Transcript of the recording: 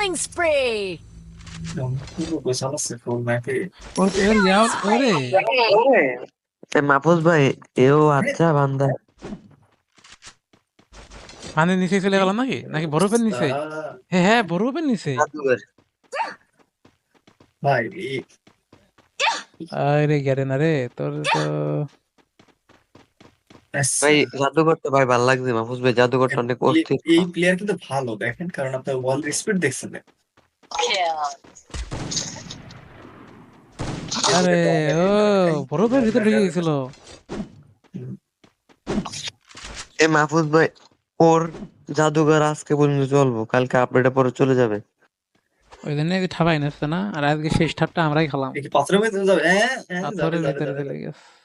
Killing spree! Mahfuz ভাই এও আচ্ছা বান্দা। পানির নিচে চলে গেল নাকি? নাকি বরফের নিচে? হ্যাঁ হ্যাঁ বরফের নিচে। ভাই আরে গেরে না রে তোর তো ভাই জাদুঘরটা ভাই ভালো লাগছে মাহফুজ ভাই জাদুঘরটা অনেক অস্থির এই প্লেয়ার কিন্তু ভালো দেখেন কারণ আপনার ওয়াল স্পিড দেখছেন। আরে ও বরফের ভিতরে ঢুকে গেছিল। এ মাহফুজ ভাই ওর জাদুঘর আজকে পর্যন্ত চলবো কালকে আপডেটে পরে চলে যাবে। ওই জন্য ঠাপাই নাচছে না? আর আজকে শেষ ঠাপটা আমরাই খেলাম। পাথরের মধ্যে যাবে? হ্যাঁ হ্যাঁ যাবে পাথরের ভিতরে চলে গেছে।